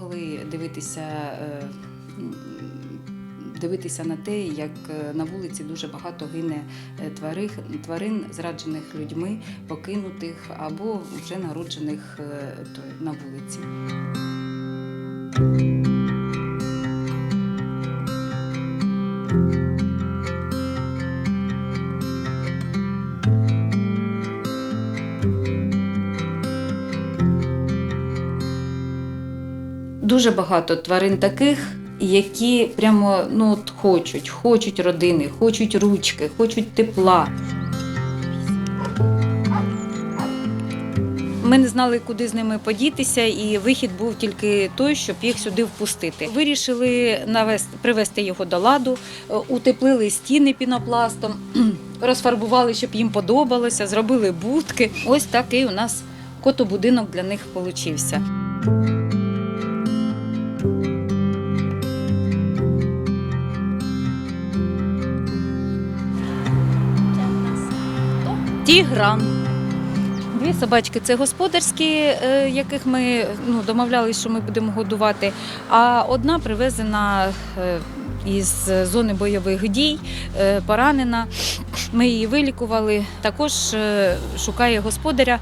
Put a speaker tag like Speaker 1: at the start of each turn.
Speaker 1: могли дивитися. е, Дивитися на те, як е, на вулиці дуже багато гине е, тварин, тварин зраджених людьми, покинутих або вже народжених на вулиці. Дуже багато тварин таких, які прямо ну, от хочуть, хочуть родини, хочуть ручки, хочуть тепла. Ми не знали, куди з ними подітися, і вихід був тільки той, щоб їх сюди впустити. Вирішили навести, привести його до ладу, е, утеплили стіни пінопластом, розфарбували, щоб їм подобалося, зробили будки. Ось такий у нас котобудинок для них получився. Тігран. Дві собачки це господарські, е, яких ми ну, домовлялися, що ми будемо годувати. А одна привезена е, із зони бойових дій, е, поранена. Ми її вилікували. Також шукає господаря.